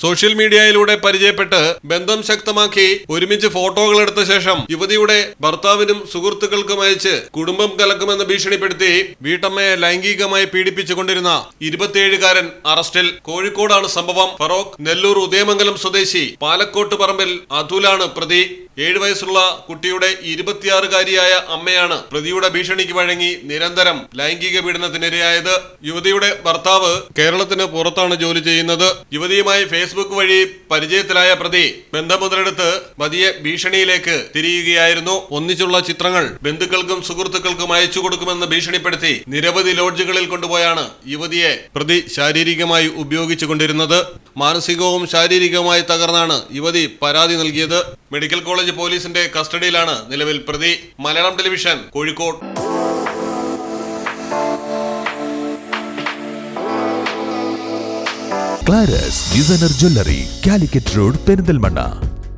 Social മീഡിയയിലൂടെ പരിചയപ്പെട്ട് ബന്ധം ശക്തമാക്കി ഒരുമിച്ച് ഫോട്ടോകൾ എടുത്ത ശേഷം യുവതിയുടെ ഭർത്താവിനും സുഹൃത്തുക്കൾക്കും അയച്ച് കുടുംബം കലക്കുമെന്ന് ഭീഷണിപ്പെടുത്തി വീട്ടമ്മയെ ലൈംഗികമായി പീഡിപ്പിച്ചുകൊണ്ടിരുന്ന ഇരുപത്തിയേഴുകാരൻ അറസ്റ്റിൽ. കോഴിക്കോടാണ് സംഭവം. ഫറോക്ക് നെല്ലൂർ ഉദയമംഗലം സ്വദേശി പാലക്കോട്ട് പറമ്പിൽ അതുലാണ് പ്രതി. ഏഴു വയസ്സുള്ള കുട്ടിയുടെ ഇരുപത്തിയാറുകാരിയായ അമ്മയാണ് പ്രതിയുടെ ഭീഷണിക്ക് വഴങ്ങി നിരന്തരം ലൈംഗിക പീഡനത്തിനിരയായത്. യുവതിയുടെ ഭർത്താവ് കേരളത്തിന് പുറത്താണ് ജോലി ചെയ്യുന്നത്. യുവതിയുമായി ഫേസ്ബുക്ക് വഴി പരിചയത്തിലായ പ്രതി ബന്ധം മുതലെടുത്ത് പതിയെ ഭീഷണിയിലേക്ക് തിരിയുകയായിരുന്നു. ഒന്നിച്ചുള്ള ചിത്രങ്ങൾ ബന്ധുക്കൾക്കും സുഹൃത്തുക്കൾക്കും അയച്ചു കൊടുക്കുമെന്ന് ഭീഷണിപ്പെടുത്തി നിരവധി ലോഡ്ജുകളിൽ കൊണ്ടുപോയാണ് യുവതിയെ പ്രതി ശാരീരികമായി ഉപയോഗിച്ചു കൊണ്ടിരുന്നത് മാനസികവും ശാരീരികവുമായി തകർന്നാണ് യുവതി പരാതി നൽകിയത്. മെഡിക്കൽ കോളേജ് പോലീസിന്റെ കസ്റ്റഡിയിലാണ് നിലവിൽ പ്രതി. Malayalam television Kozhikode. Clara's designer jewellery Calicut road Perinthalmanna.